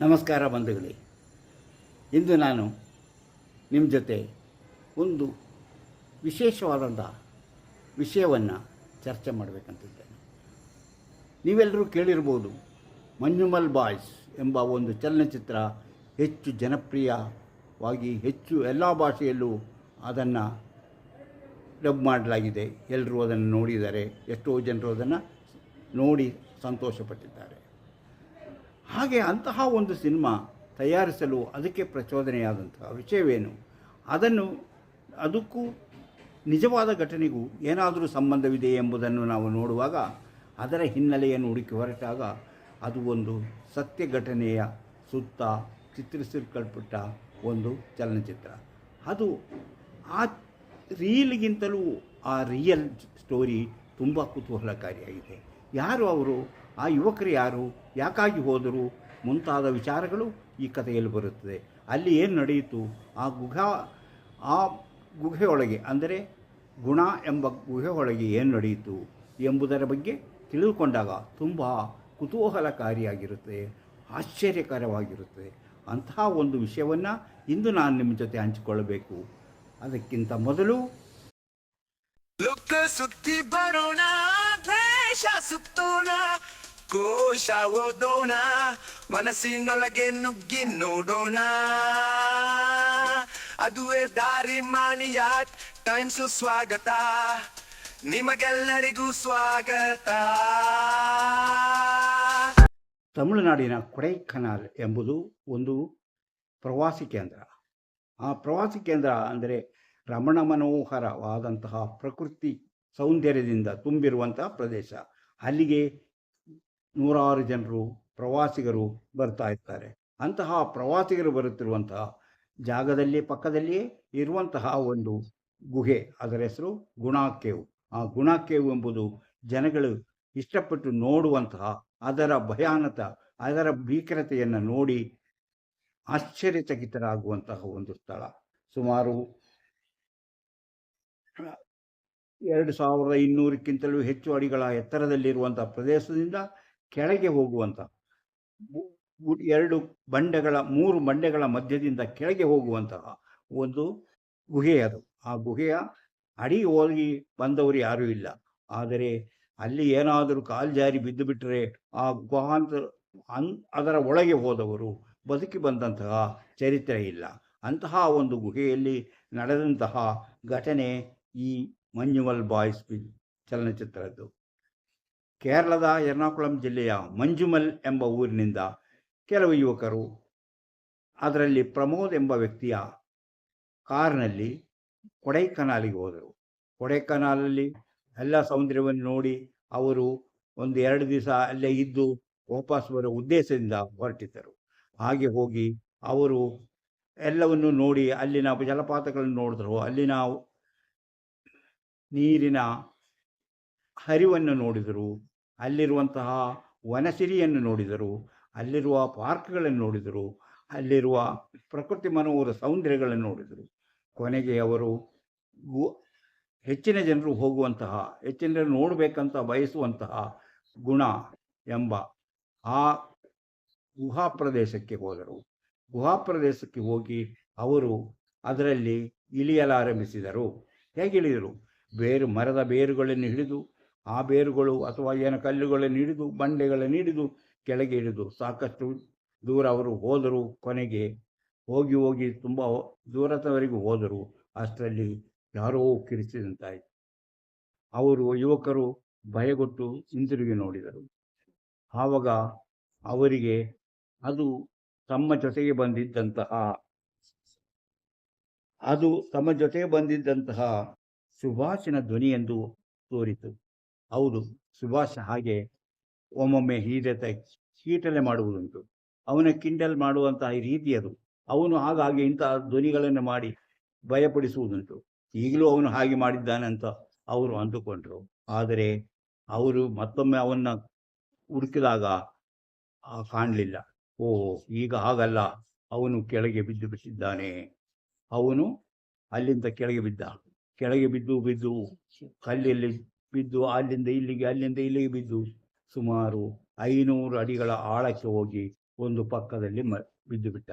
ನಮಸ್ಕಾರ ಬಂಧುಗಳೇ. ಇಂದು ನಾನು ನಿಮ್ಮ ಜೊತೆ ಒಂದು ವಿಶೇಷವಾದಂಥ ವಿಷಯವನ್ನು ಚರ್ಚೆ ಮಾಡಬೇಕಂತಿದ್ದೇನೆ. ನೀವೆಲ್ಲರೂ ಕೇಳಿರ್ಬೋದು ಮಂಜುಮಲ್ ಬಾಯ್ಸ್ ಎಂಬ ಒಂದು ಚಲನಚಿತ್ರ ಹೆಚ್ಚು ಜನಪ್ರಿಯವಾಗಿ ಹೆಚ್ಚು ಎಲ್ಲ ಭಾಷೆಯಲ್ಲೂ ಅದನ್ನು ಡಬ್ ಮಾಡಲಾಗಿದೆ. ಎಲ್ಲರೂ ಅದನ್ನು ನೋಡಿದ್ದಾರೆ ಎಷ್ಟೋ ಜನರು ಅದನ್ನು ನೋಡಿ ಸಂತೋಷಪಟ್ಟಿದ್ದಾರೆ. ಹಾಗೆ ಅಂತಹ ಒಂದು ಸಿನಿಮಾ ತಯಾರಿಸಲು ಅದಕ್ಕೆ ಪ್ರಚೋದನೆಯಾದಂತಹ ವಿಷಯವೇನು? ಅದನ್ನು, ಅದಕ್ಕೂ ನಿಜವಾದ ಘಟನೆಗೂ ಏನಾದರೂ ಸಂಬಂಧವಿದೆ ಎಂಬುದನ್ನು ನಾವು ನೋಡುವಾಗ ಅದರ ಹಿನ್ನೆಲೆಯನ್ನು ಹುಡುಕಿ ಹೊರಟಾಗ ಅದು ಒಂದು ಸತ್ಯ ಘಟನೆಯ ಸುತ್ತ ಚಿತ್ರಿಸಲ್ಪಟ್ಟ ಒಂದು ಚಲನಚಿತ್ರ. ಅದು ಆ ರೀಲ್ಗಿಂತಲೂ ಆ ರಿಯಲ್ ಸ್ಟೋರಿ ತುಂಬ ಕುತೂಹಲಕಾರಿಯಾಗಿದೆ. ಯಾರು ಅವರು? ಆ ಯುವಕರು ಯಾರು? ಯಾಕಾಗಿ ಹೋದರು ಮುಂತಾದ ವಿಚಾರಗಳು ಈ ಕಥೆಯಲ್ಲಿ ಬರುತ್ತದೆ. ಅಲ್ಲಿ ಏನು ನಡೆಯಿತು? ಆ ಗುಹಾ, ಆ ಗುಹೆಯೊಳಗೆ, ಅಂದರೆ ಗುಣ ಎಂಬ ಗುಹೆಯೊಳಗೆ ಏನು ನಡೆಯಿತು ಎಂಬುದರ ಬಗ್ಗೆ ತಿಳಿದುಕೊಂಡಾಗ ತುಂಬ ಕುತೂಹಲಕಾರಿಯಾಗಿರುತ್ತದೆ ಆಶ್ಚರ್ಯಕರವಾಗಿರುತ್ತದೆ ಅಂತಹ ಒಂದು ವಿಷಯವನ್ನು ಇಂದು ನಾನು ನಿಮ್ಮ ಜೊತೆ ಹಂಚಿಕೊಳ್ಳಬೇಕು. ಅದಕ್ಕಿಂತ ಮೊದಲು ಸುತ್ತಿ ಬರೋಣ ಕೋಶ ಓದೋಣ ಮನಸ್ಸಿನೊಳಗೆ ನುಗ್ಗಿ ನೋಡೋಣ ಅದುವೇ ದಾರಿ ಮಾನಿಯ ಟೈಮ್ಸ್ ಸ್ವಾಗತ. ನಿಮಗೆಲ್ಲರಿಗೂ ಸ್ವಾಗತ. ತಮಿಳುನಾಡಿನ ಕೊಡೈಕನಾಲ್ ಎಂಬುದು ಒಂದು ಪ್ರವಾಸಿ ಕೇಂದ್ರ. ಆ ಪ್ರವಾಸಿ ಕೇಂದ್ರ ಅಂದರೆ ರಮಣ ಮನೋಹರವಾದಂತಹ ಪ್ರಕೃತಿ ಸೌಂದರ್ಯದಿಂದ ತುಂಬಿರುವಂತಹ ಪ್ರದೇಶ. ಅಲ್ಲಿಗೆ ನೂರಾರು ಜನರು ಪ್ರವಾಸಿಗರು ಬರ್ತಾ ಇರ್ತಾರೆ ಅಂತಹ ಪ್ರವಾಸಿಗರು ಬರುತ್ತಿರುವಂತಹ ಜಾಗದಲ್ಲಿ ಪಕ್ಕದಲ್ಲಿಯೇ ಇರುವಂತಹ ಒಂದು ಗುಹೆ, ಅದರ ಹೆಸರು ಗುಣಾಕೇವು. ಆ ಗುಣಾಕೇವು ಎಂಬುದು ಜನಗಳು ಇಷ್ಟಪಟ್ಟು ನೋಡುವಂತಹ ಅದರ ಭಯಾನಕ, ಅದರ ಭೀಕರತೆಯನ್ನು ನೋಡಿ ಆಶ್ಚರ್ಯಚಕಿತರಾಗುವಂತಹ ಒಂದು ಸ್ಥಳ. ಸುಮಾರು ಎರಡು ಸಾವಿರದ ಇನ್ನೂರಕ್ಕಿಂತಲೂ ಹೆಚ್ಚು ಅಡಿಗಳ ಎತ್ತರದಲ್ಲಿರುವಂತಹ ಪ್ರದೇಶದಿಂದ ಕೆಳಗೆ ಹೋಗುವಂಥ ಎರಡು ಬಂಡೆಗಳ, ಮೂರು ಬಂಡೆಗಳ ಮಧ್ಯದಿಂದ ಕೆಳಗೆ ಹೋಗುವಂತಹ ಒಂದು ಗುಹೆ ಅದು. ಆ ಗುಹೆಯ ಅಡಿ ಹೋಗಿ ಬಂದವರು ಯಾರೂ ಇಲ್ಲ. ಆದರೆ ಅಲ್ಲಿ ಏನಾದರೂ ಕಾಲು ಜಾರಿ ಬಿದ್ದು ಬಿಟ್ಟರೆ ಆ ಗುಹಾಂತ, ಅನ್, ಅದರ ಒಳಗೆ ಹೋದವರು ಬದುಕಿ ಬಂದಂತಹ ಚರಿತ್ರೆ ಇಲ್ಲ. ಅಂತಹ ಒಂದು ಗುಹೆಯಲ್ಲಿ ನಡೆದಂತಹ ಘಟನೆ ಈ ಮಂಜುಮಲ್ ಬಾಯ್ಸ್ ಚಲನಚಿತ್ರದ್ದು. ಕೇರಳದ ಎರ್ನಾಕುಳಂ ಜಿಲ್ಲೆಯ ಮಂಜುಮಲ್ ಎಂಬ ಊರಿನಿಂದ ಕೆಲವು ಯುವಕರು ಅದರಲ್ಲಿ ಪ್ರಮೋದ್ ಎಂಬ ವ್ಯಕ್ತಿಯ ಕಾರ್ನಲ್ಲಿ ಕೊಡೈಕನಾಲಿಗೆ ಹೋದರು. ಕೊಡೈಕನಾಲಲ್ಲಿ ಎಲ್ಲ ಸೌಂದರ್ಯವನ್ನು ನೋಡಿ ಅವರು ಒಂದು ಎರಡು ದಿವಸ ಅಲ್ಲೇ ಇದ್ದು ವಾಪಸ್ ಬರೋ ಉದ್ದೇಶದಿಂದ ಹೊರಟಿದ್ದರು. ಹಾಗೆ ಹೋಗಿ ಅವರು ಎಲ್ಲವನ್ನು ನೋಡಿ ಅಲ್ಲಿನ ಜಲಪಾತಗಳನ್ನು ನೋಡಿದ್ರು. ಅಲ್ಲಿನ ನೀರಿನ ಹರಿವನ್ನು ನೋಡಿದರು. ಅಲ್ಲಿರುವಂತಹ ವನಸಿರಿಯನ್ನು ನೋಡಿದರು, ಅಲ್ಲಿರುವ ಪಾರ್ಕ್ಗಳನ್ನು ನೋಡಿದರು, ಅಲ್ಲಿರುವ ಪ್ರಕೃತಿ ಮನೋಹರ ಸೌಂದರ್ಯಗಳನ್ನು ನೋಡಿದರು. ಕೊನೆಗೆ ಅವರು ಹೆಚ್ಚಿನ ಜನರು ಹೋಗುವಂತಹ, ಹೆಚ್ಚಿನ ಜನರು ನೋಡಬೇಕಂತ ಬಯಸುವಂತಹ ಗುಣ ಎಂಬ ಆ ಗುಹಾ ಪ್ರದೇಶಕ್ಕೆ ಹೋದರು. ಗುಹಾ ಪ್ರದೇಶಕ್ಕೆ ಹೋಗಿ ಅವರು ಅದರಲ್ಲಿ ಇಳಿಯಲಾರಂಭಿಸಿದರು. ಹೇಗೆ ಇಳಿದರು ಬೇರು ಮರದ ಬೇರುಗಳನ್ನು ಹಿಡಿದು ಆ ಬೇರುಗಳು ಅಥವಾ ಏನು ಕಲ್ಲುಗಳನ್ನು ಹಿಡಿದು ಬಂಡೆಗಳನ್ನು ಹಿಡಿದು ಕೆಳಗೆ ಇಳಿದು ಸಾಕಷ್ಟು ದೂರ ಅವರು ಹೋದರು. ಕೊನೆಗೆ ಹೋಗಿ ಹೋಗಿ ತುಂಬ ದೂರದವರೆಗೂ ಹೋದರು. ಅಷ್ಟರಲ್ಲಿ ಯಾರೋ ಕಿರಿಸಿದಂತಾಯಿತು ಅವರು ಯುವಕರು ಭಯಗೊಟ್ಟು ಹಿಂತಿರುಗಿ ನೋಡಿದರು. ಆವಾಗ ಅವರಿಗೆ ಅದು ತಮ್ಮ ಜೊತೆಗೆ ಬಂದಿದ್ದಂತಹ, ಅದು ತಮ್ಮ ಜೊತೆಗೆ ಬಂದಿದ್ದಂತಹ ಸುಭಾಷಿನ ಧ್ವನಿ ಎಂದು ತೋರಿತು. ಹೌದು. ಸುಭಾಷ್ ಹಾಗೆ ಒಮ್ಮೊಮ್ಮೆ ಹೀರತೆ ಕೀಟಲೆ ಮಾಡುವುದುಂಟು. ಅವನ ಕಿಂಡಲ್ ಮಾಡುವಂತಹ ರೀತಿ ಅದು. ಅವನು ಹಾಗಾಗಿ ಇಂತಹ ಧ್ವನಿಗಳನ್ನು ಮಾಡಿ ಭಯಪಡಿಸುವುದುಂಟು. ಈಗಲೂ ಅವನು ಹಾಗೆ ಮಾಡಿದ್ದಾನೆ ಅಂತ ಅವರು ಅಂದುಕೊಂಡರು. ಆದರೆ ಅವರು ಮತ್ತೊಮ್ಮೆ ಅವನ್ನ ಹುಡುಕಿದಾಗ ಕಾಣಲಿಲ್ಲ. ಓ ಈಗ ಹಾಗಲ್ಲ. ಅವನು ಕೆಳಗೆ ಬಿದ್ದು ಬಿಟ್ಟಿದ್ದಾನೆ. ಅವನು ಅಲ್ಲಿಂದ ಕೆಳಗೆ ಬಿದ್ದ. ಕೆಳಗೆ ಬಿದ್ದು ಬಿದ್ದು ಕಲ್ಲಲ್ಲಿ ಬಿದ್ದು ಅಲ್ಲಿಂದ ಇಲ್ಲಿಗೆ ಅಲ್ಲಿಂದ ಇಲ್ಲಿಗೆ ಬಿದ್ದು ಸುಮಾರು ಐನೂರು ಅಡಿಗಳ ಆಳಕ್ಕೆ ಹೋಗಿ ಒಂದು ಪಕ್ಕದಲ್ಲಿ ಮ, ಬಿದ್ದು ಬಿಟ್ಟ.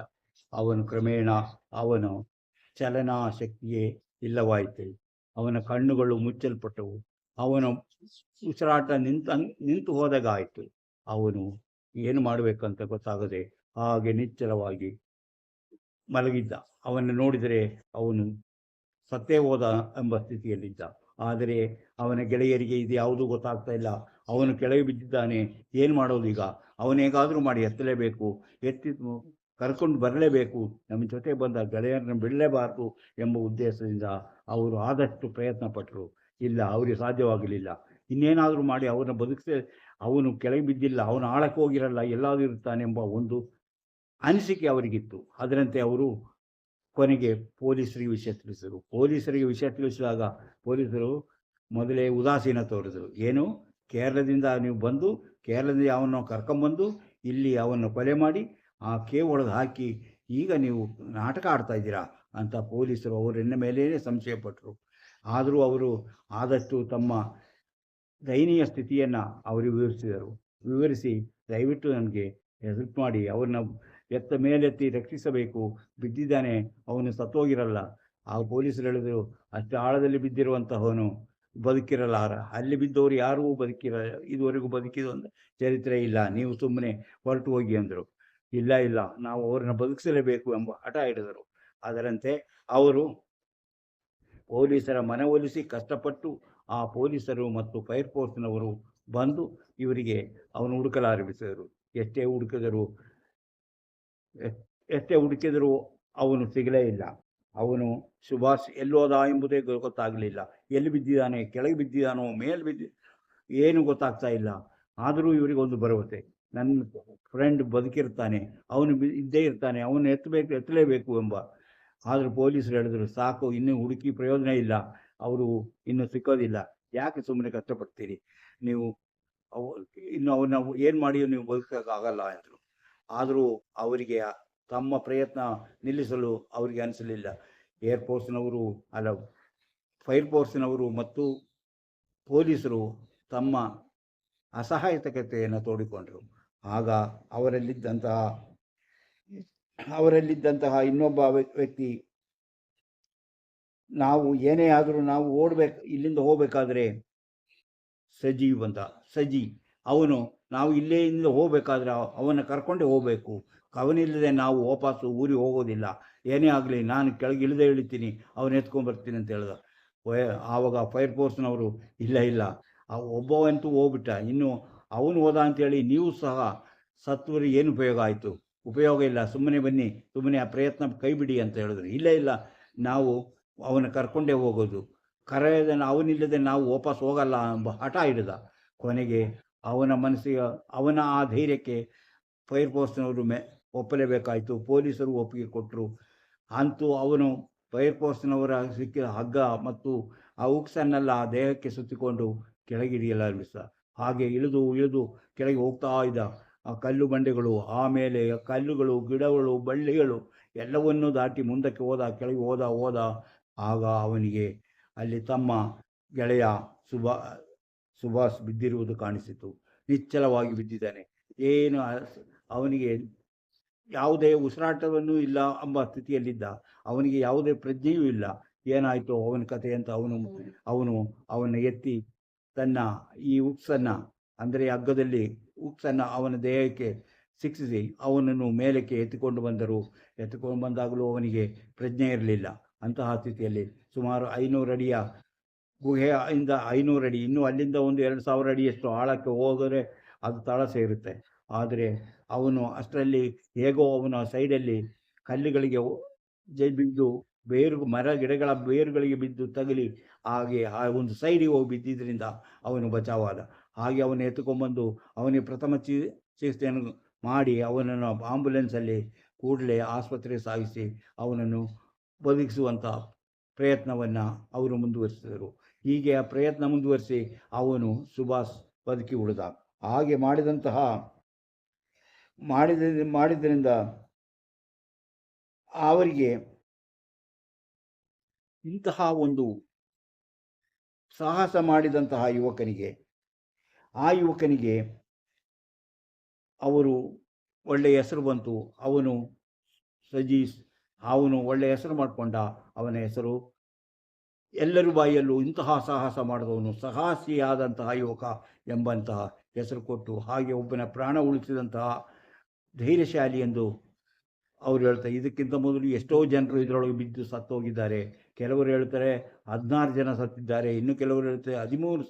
ಅವನು ಕ್ರಮೇಣ ಅವನು ಚಲನಾ ಶಕ್ತಿಯೇ ಇಲ್ಲವಾಯಿತು. ಅವನ ಕಣ್ಣುಗಳು ಮುಚ್ಚಲ್ಪಟ್ಟವು. ಅವನು ಉಸಿರಾಟ ನಿಂತ, ನಿಂತು ಹೋದಾಗ ಆಯಿತು ಅವನು ಏನು ಮಾಡಬೇಕಂತ ಗೊತ್ತಾಗದೆ ಹಾಗೆ ನಿಚ್ಚಲವಾಗಿ ಮಲಗಿದ್ದ. ಅವನ ನೋಡಿದರೆ ಅವನು ಸತ್ತೇ ಹೋದ ಎಂಬ ಸ್ಥಿತಿಯಲ್ಲಿದ್ದ. ಆದರೆ ಅವನ ಗೆಳೆಯರಿಗೆ ಇದು ಯಾವುದೂ ಗೊತ್ತಾಗ್ತಾ ಇಲ್ಲ. ಅವನು ಕೆಳಗೆ ಬಿದ್ದಿದ್ದಾನೆ. ಏನು ಮಾಡೋದು ಈಗ? ಅವನೇಗಾದರೂ ಮಾಡಿ ಎತ್ತಲೇಬೇಕು. ಎತ್ತಿ ಕರ್ಕೊಂಡು ಬರಲೇಬೇಕು. ನಮ್ಮ ಜೊತೆ ಬಂದ ಗೆಳೆಯರನ್ನು ಬಿಡಲೇಬಾರದು ಎಂಬ ಉದ್ದೇಶದಿಂದ ಅವರು ಆದಷ್ಟು ಪ್ರಯತ್ನ ಪಟ್ಟರು ಇಲ್ಲ, ಅವರಿಗೆ ಸಾಧ್ಯವಾಗಲಿಲ್ಲ. ಇನ್ನೇನಾದರೂ ಮಾಡಿ ಅವನ ಬದುಕಿಸಿ, ಅವನು ಕೆಳಗೆ ಬಿದ್ದಿಲ್ಲ, ಅವನು ಆಳಕ್ಕೆ ಹೋಗಿರಲ್ಲ, ಎಲ್ಲಾದರೂ ಇರ್ತಾನೆ ಎಂಬ ಒಂದು ಅನಿಸಿಕೆ ಅವರಿಗಿತ್ತು. ಅದರಂತೆ ಅವರು ಕೊನೆಗೆ ಪೊಲೀಸರಿಗೆ ವಿಷಯ ತಿಳಿಸಿದರು. ಪೊಲೀಸರಿಗೆ ವಿಷಯ ತಿಳಿಸಿದಾಗ ಪೊಲೀಸರು ಮೊದಲೇ ಉದಾಸೀನ ತೋರಿದರು. ಏನು? ಕೇರಳದಿಂದ ನೀವು ಬಂದು, ಕೇರಳದಿಂದ ಅವನು ಕರ್ಕೊಂಬಂದು, ಇಲ್ಲಿ ಅವನ್ನು ಕೊಲೆ ಮಾಡಿ, ಆ ಕೇ ಒಳಗೆ ಹಾಕಿ, ಈಗ ನೀವು ನಾಟಕ ಆಡ್ತಾ ಇದ್ದೀರಾ ಅಂತ ಪೊಲೀಸರು ಅವರನ್ನ ಮೇಲೇ ಸಂಶಯಪಟ್ಟರು ಆದರೂ ಅವರು ಆದಷ್ಟು ತಮ್ಮ ದಯನೀಯ ಸ್ಥಿತಿಯನ್ನು ಅವರು ವಿವರಿಸಿದರು. ವಿವರಿಸಿ ದಯವಿಟ್ಟು ನನಗೆ ಹೆಲ್ಪ್ ಮಾಡಿ ಅವ್ರನ್ನ ಎತ್ತ ಮೇಲೆತ್ತಿ ರಕ್ಷಿಸಬೇಕು. ಬಿದ್ದಿದ್ದಾನೆ, ಅವನು ಸತ್ತೋಗಿರಲ್ಲ. ಆ ಪೊಲೀಸರು ಹೇಳಿದರು, ಅಷ್ಟು ಆಳದಲ್ಲಿ ಬಿದ್ದಿರುವಂತಹವನು ಬದುಕಿರಲಾರ ಅಲ್ಲಿ ಬಿದ್ದವರು ಯಾರಿಗೂ ಬದುಕಿರ, ಇದುವರೆಗೂ ಬದುಕಿದ ಒಂದು ಚರಿತ್ರೆ ಇಲ್ಲ. ನೀವು ಸುಮ್ಮನೆ ಹೊರಟು ಹೋಗಿ ಅಂದರು. ಇಲ್ಲ ಇಲ್ಲ, ನಾವು ಅವ್ರನ್ನ ಬದುಕಿಸಲೇಬೇಕು ಎಂಬ ಹಠ ಹಿಡಿದರು. ಅದರಂತೆ ಅವರು ಪೊಲೀಸರ ಮನವೊಲಿಸಿ ಕಷ್ಟಪಟ್ಟು ಆ ಪೊಲೀಸರು ಮತ್ತು ಫೈರ್ ಫೋರ್ಸ್ನವರು ಬಂದು ಇವರಿಗೆ ಅವನು ಹುಡುಕಲಾರಂಭಿಸಿದರು ಎಷ್ಟೇ ಹುಡುಕಿದರು ಎಷ್ಟೇ ಹುಡುಕಿದರೂ ಅವನು ಸಿಗಲೇ ಇಲ್ಲ. ಅವನು ಸುಭಾಷ್ ಎಲ್ಲೋದ ಎಂಬುದೇ ಗೊತ್ತಾಗಲಿಲ್ಲ. ಎಲ್ಲಿ ಬಿದ್ದಿದ್ದಾನೆ, ಕೆಳಗೆ ಬಿದ್ದಿದ್ದಾನೋ, ಮೇಲೆ ಬಿದ್ದಿ, ಏನು ಗೊತ್ತಾಗ್ತಾ ಇಲ್ಲ. ಆದರೂ ಇವರಿಗೆ ಒಂದು ಭರವಸೆ. ನನ್ನ ಫ್ರೆಂಡ್ ಬದುಕಿರ್ತಾನೆ, ಅವನು ಇದ್ದೇ ಇರ್ತಾನೆ, ಅವನು ಎತ್ತಬೇಕು, ಎತ್ತಲೇಬೇಕು ಎಂಬ. ಆದರೂ ಪೊಲೀಸರು ಹೇಳಿದ್ರು, ಸಾಕು, ಇನ್ನೂ ಹುಡುಕಿ ಪ್ರಯೋಜನ ಇಲ್ಲ. ಅವರು ಇನ್ನು ಸಿಕ್ಕೋದಿಲ್ಲ. ಯಾಕೆ ಸುಮ್ಮನೆ ಕಷ್ಟಪಡ್ತೀರಿ? ನೀವು ಅವು, ಇನ್ನು ಅವನ್ನ ಏನು ಮಾಡಿಯೋ ನೀವು ಬದುಕೋಕ್ಕಾಗಲ್ಲ ಅಂದರು ಆದರೂ ಅವರಿಗೆ ತಮ್ಮ ಪ್ರಯತ್ನ ನಿಲ್ಲಿಸಲು ಅವರಿಗೆ ಅನಿಸಲಿಲ್ಲ. ಏರ್ಫೋರ್ಸ್ನವರು ಅಲ್ಲ ಫೈರ್ ಫೋರ್ಸ್ನವರು ಮತ್ತು ಪೊಲೀಸರು ತಮ್ಮ ಅಸಹಾಯಕತೆಯನ್ನು ತೋಡಿಕೊಂಡರು. ಆಗ ಅವರಲ್ಲಿದ್ದಂತಹ ಅವರಲ್ಲಿದ್ದಂತಹ ಇನ್ನೊಬ್ಬ ವ್ಯಕ್ತಿ, ನಾವು ಏನೇ ಆದರೂ ನಾವು ಓಡಬೇಕು, ಇಲ್ಲಿಂದ ಹೋಗಬೇಕಾದ್ರೆ ಸಜಿ ಬಂದ ಸಜಿ ಅವನು ನಾವು ಇಲ್ಲೇ ಇಂದ ಹೋಗಬೇಕಾದ್ರೆ ಅವನ ಕರ್ಕೊಂಡೇ ಹೋಗಬೇಕು. ಅವನಿಲ್ಲದೆ ನಾವು ವಾಪಸ್ಸು ಊರಿಗೆ ಹೋಗೋದಿಲ್ಲ. ಏನೇ ಆಗಲಿ ನಾನು ಕೆಳಗೆ ಇಳಿದೇ ಇಳಿತೀನಿ, ಅವನು ಎತ್ಕೊಂಡ್ಬರ್ತೀನಿ ಅಂತ ಹೇಳ್ದ. ಆವಾಗ ಫೈರ್ ಫೋರ್ಸ್ನವರು, ಇಲ್ಲ ಇಲ್ಲ. ಆ ಒಬ್ಬವಂತೂ ಹೋಗ್ಬಿಟ್ಟ. ಇನ್ನು ಅವನು ಹೋದ ಅಂತೇಳಿ ನೀವು ಸಹ ಸತ್ವರಿ ಏನು ಉಪಯೋಗ ಆಯಿತು? ಉಪಯೋಗ ಇಲ್ಲ. ಸುಮ್ಮನೆ ಬನ್ನಿ, ಸುಮ್ಮನೆ ಆ ಪ್ರಯತ್ನ ಕೈ ಬಿಡಿ ಅಂತ ಹೇಳಿದ್ರು. ಇಲ್ಲ ಇಲ್ಲ. ನಾವು ಅವನ ಕರ್ಕೊಂಡೇ ಹೋಗೋದು. ಕರೆಯದ ಅವನಿಲ್ಲದೆ ನಾವು ವಾಪಸ್ ಹೋಗಲ್ಲ ಎಂಬ ಹಠ ಹಿಡಿದ. ಕೊನೆಗೆ ಅವನ ಮನಸ್ಸಿಗೆ, ಅವನ ಆ ಧೈರ್ಯಕ್ಕೆ ಫೈರ್ ಫೋರ್ಸ್ನವರು ಮೆ ಒಪ್ಪಲೇಬೇಕಾಯಿತು. ಪೊಲೀಸರು ಒಪ್ಪಿಗೆ ಕೊಟ್ಟರು ಅಂತೂ ಅವನು ಫೈರ್ ಫೋರ್ಸ್ನವರ ಸಿಕ್ಕಿದ ಹಗ್ಗ ಮತ್ತು ಆ ಉಕ್ಸನ್ನೆಲ್ಲ ದೇಹಕ್ಕೆ ಸುತ್ತಿಕೊಂಡು ಕೆಳಗಿಳಿಯಲಾರಂಭಿಸಿದ. ಹಾಗೆ ಇಳಿದು ಇಳಿದು ಕೆಳಗೆ ಹೋಗ್ತಾ ಇದ್ದ. ಆ ಕಲ್ಲು ಬಂಡೆಗಳು ಆಮೇಲೆ ಕಲ್ಲುಗಳು, ಗಿಡಗಳು, ಬಳ್ಳಿಗಳು ಎಲ್ಲವನ್ನೂ ದಾಟಿ ಮುಂದಕ್ಕೆ ಹೋದ, ಕೆಳಗೆ ಹೋದ ಹೋದ. ಆಗ ಅವನಿಗೆ ಅಲ್ಲಿ ತಮ್ಮ ಗೆಳೆಯ ಸುಭಾ, ಸುಭಾಷ್ ಬಿದ್ದಿರುವುದು ಕಾಣಿಸಿತು. ನಿಚ್ಚಲವಾಗಿ ಬಿದ್ದಿದ್ದಾನೆ. ಏನು ಅವನಿಗೆ ಯಾವುದೇ ಉಸಿರಾಟವನ್ನು ಇಲ್ಲ ಎಂಬ ಸ್ಥಿತಿಯಲ್ಲಿದ್ದ ಅವನಿಗೆ ಯಾವುದೇ ಪ್ರಜ್ಞೆಯೂ ಇಲ್ಲ. ಏನಾಯಿತು ಅವನ ಕಥೆ ಅಂತ ಅವನು ಅವನು ಅವನ ಎತ್ತಿ ತನ್ನ ಈ ಉಕ್ಸನ್ನು ಅಂದರೆ ಹಗ್ಗದಲ್ಲಿ ಉಕ್ಸನ್ನು ಅವನ ದೇಹಕ್ಕೆ ಸಿಕ್ಕಿಸಿ ಅವನನ್ನು ಮೇಲಕ್ಕೆ ಎತ್ತಿಕೊಂಡು ಬಂದರು. ಎತ್ತಿಕೊಂಡು ಬಂದಾಗಲೂ ಅವನಿಗೆ ಪ್ರಜ್ಞೆ ಇರಲಿಲ್ಲ. ಅಂತಹ ಸ್ಥಿತಿಯಲ್ಲಿ ಸುಮಾರು ಐನೂರು ಅಡಿಯ ಗುಹೆಯಿಂದ ಐನೂರು ಅಡಿ ಇನ್ನೂ ಅಲ್ಲಿಂದ ಒಂದು ಎರಡು ಸಾವಿರ ಅಡಿಯಷ್ಟು ಆಳಕ್ಕೆ ಹೋದರೆ ಅದು ತಳ ಸೇರುತ್ತೆ. ಆದರೆ ಅವನು ಅಷ್ಟರಲ್ಲಿ ಹೇಗೋ ಅವನ ಸೈಡಲ್ಲಿ ಕಲ್ಲುಗಳಿಗೆ ಜೈ ಬಿದ್ದು ಬೇರು, ಮರ, ಗಿಡಗಳ ಬೇರುಗಳಿಗೆ ಬಿದ್ದು ತಗಲಿ ಹಾಗೆ ಆ ಒಂದು ಸೈಡಿಗೆ ಹೋಗಿ ಬಿದ್ದಿದ್ದರಿಂದ ಅವನು ಬಚಾವಾದ. ಹಾಗೆ ಅವನು ಎತ್ಕೊಂಡ್ಬಂದು ಅವನಿಗೆ ಪ್ರಥಮ ಚಿ, ಚಿಕಿತ್ಸೆಯನ್ನು ಮಾಡಿ ಅವನನ್ನು ಆಂಬುಲೆನ್ಸಲ್ಲಿ ಕೂಡಲೇ ಆಸ್ಪತ್ರೆಗೆ ಸಾಗಿಸಿ ಅವನನ್ನು ಬದುಕಿಸುವಂಥ ಪ್ರಯತ್ನವನ್ನು ಅವರು ಮುಂದುವರಿಸಿದರು. ಹೀಗೆ ಆ ಪ್ರಯತ್ನ ಮುಂದುವರಿಸಿ ಅವನು ಸುಭಾಷ್ ಬದುಕಿ ಉಳಿದ. ಹಾಗೆ ಮಾಡಿದಂತಹ ಮಾಡಿದ, ಮಾಡಿದ್ದರಿಂದ ಅವರಿಗೆ ಇಂತಹ ಒಂದು ಸಾಹಸ ಮಾಡಿದಂತಹ ಯುವಕನಿಗೆ, ಆ ಯುವಕನಿಗೆ ಅವರು ಒಳ್ಳೆಯ ಹೆಸರು ಬಂತು. ಅವನು ಸಜೀಸ್ ಅವನು ಒಳ್ಳೆಯ ಹೆಸರು ಮಾಡಿಕೊಂಡ. ಅವನ ಹೆಸರು ಎಲ್ಲರೂ ಬಾಯಲ್ಲೂ ಇಂತಹ ಸಾಹಸ ಮಾಡಿದವನು, ಸಾಹಸಿಯಾದಂತಹ ಯುವಕ ಎಂಬಂತಹ ಹೆಸರು ಕೊಟ್ಟು ಹಾಗೆ ಒಬ್ಬನ ಪ್ರಾಣ ಉಳಿಸಿದಂತಹ ಧೈರ್ಯಶಾಲಿ ಎಂದು ಅವರು ಹೇಳ್ತಾರೆ. ಇದಕ್ಕಿಂತ ಮೊದಲು ಎಷ್ಟೋ ಜನರು ಇದರೊಳಗೆ ಬಿದ್ದು ಸತ್ತೋಗಿದ್ದಾರೆ. ಕೆಲವರು ಹೇಳ್ತಾರೆ ಹದಿನಾರು ಜನ ಸತ್ತಿದ್ದಾರೆ. ಇನ್ನು ಕೆಲವರು ಹೇಳ್ತಾರೆ ಹದಿಮೂರು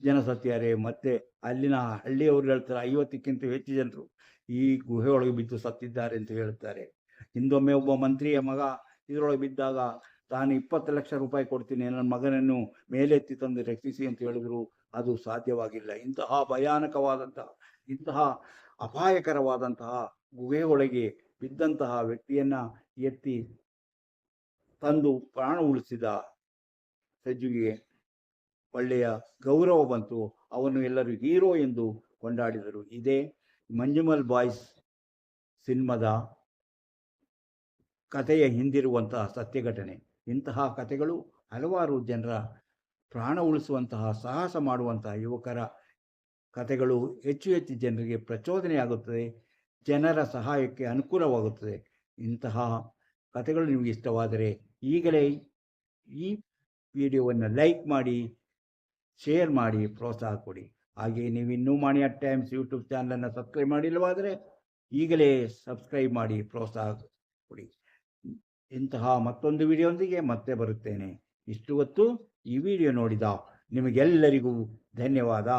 ಜನ ಸತ್ತಿದ್ದಾರೆ. ಮತ್ತು ಅಲ್ಲಿನ ಹಳ್ಳಿಯವರು ಹೇಳ್ತಾರೆ ಐವತ್ತಕ್ಕಿಂತ ಹೆಚ್ಚು ಜನರು ಈ ಗುಹೆಯೊಳಗೆ ಬಿದ್ದು ಸತ್ತಿದ್ದಾರೆ ಅಂತ ಹೇಳ್ತಾರೆ. ಹಿಂದೊಮ್ಮೆ ಒಬ್ಬ ಮಂತ್ರಿಯ ಮಗ ಇದರೊಳಗೆ ಬಿದ್ದಾಗ ತಾನು ಇಪ್ಪತ್ತು ಲಕ್ಷ ರೂಪಾಯಿ ಕೊಡ್ತೀನಿ, ನನ್ನ ಮಗನನ್ನು ಮೇಲೆತ್ತಿ ತಂದು ರಕ್ಷಿಸಿ ಅಂತ ಹೇಳಿದ್ರು. ಅದು ಸಾಧ್ಯವಾಗಿಲ್ಲ. ಇಂತಹ ಭಯಾನಕವಾದಂತಹ ಇಂತಹ ಅಪಾಯಕರವಾದಂತಹ ಗುಹೆಯೊಳಗೆ ಬಿದ್ದಂತಹ ವ್ಯಕ್ತಿಯನ್ನ ಎತ್ತಿ ತಂದು ಪ್ರಾಣ ಉಳಿಸಿದ ಸಜ್ಜುಗೆ ಒಳ್ಳೆಯ ಗೌರವ ಬಂತು. ಅವನು ಎಲ್ಲರೂ ಹೀರೋ ಎಂದು ಕೊಂಡಾಡಿದರು. ಇದೇ ಮಂಜುಮಲ್ ಬಾಯ್ಸ್ ಸಿನಿಮಾದ ಕಥೆಯ ಹಿಂದಿರುವಂತಹ ಸತ್ಯ ಘಟನೆ ಇಂತಹ ಕಥೆಗಳು ಹಲವಾರು ಜನರ ಪ್ರಾಣ ಉಳಿಸುವಂತಹ ಸಾಹಸ ಮಾಡುವಂತಹ ಯುವಕರ ಕಥೆಗಳು ಹೆಚ್ಚು ಹೆಚ್ಚು ಜನರಿಗೆ ಪ್ರಚೋದನೆಯಾಗುತ್ತದೆ, ಜನರ ಸಹಾಯಕ್ಕೆ ಅನುಕೂಲವಾಗುತ್ತದೆ. ಇಂತಹ ಕಥೆಗಳು ನಿಮಗೆ ಇಷ್ಟವಾದರೆ ಈಗಲೇ ಈ ವಿಡಿಯೋವನ್ನು ಲೈಕ್ ಮಾಡಿ, ಶೇರ್ ಮಾಡಿ, ಪ್ರೋತ್ಸಾಹ ಕೊಡಿ. ಹಾಗೆ ನೀವು ಇನ್ನೂ ಮಾಣಿಯ ಟೈಮ್ಸ್ ಯೂಟ್ಯೂಬ್ ಚಾನಲನ್ನು ಸಬ್ಸ್ಕ್ರೈಬ್ ಮಾಡಿಲ್ಲವಾದರೆ ಈಗಲೇ ಸಬ್ಸ್ಕ್ರೈಬ್ ಮಾಡಿ, ಪ್ರೋತ್ಸಾಹ ಕೊಡಿ. ಇಂತಹ ಮತ್ತೊಂದು ವಿಡಿಯೋಂದಿಗೆ ಮತ್ತೆ ಬರುತ್ತೇನೆ. ಇಷ್ಟು ಹೊತ್ತು ಈ ವಿಡಿಯೋ ನೋಡಿದ ನಿಮಗೆಲ್ಲರಿಗೂ ಧನ್ಯವಾದ.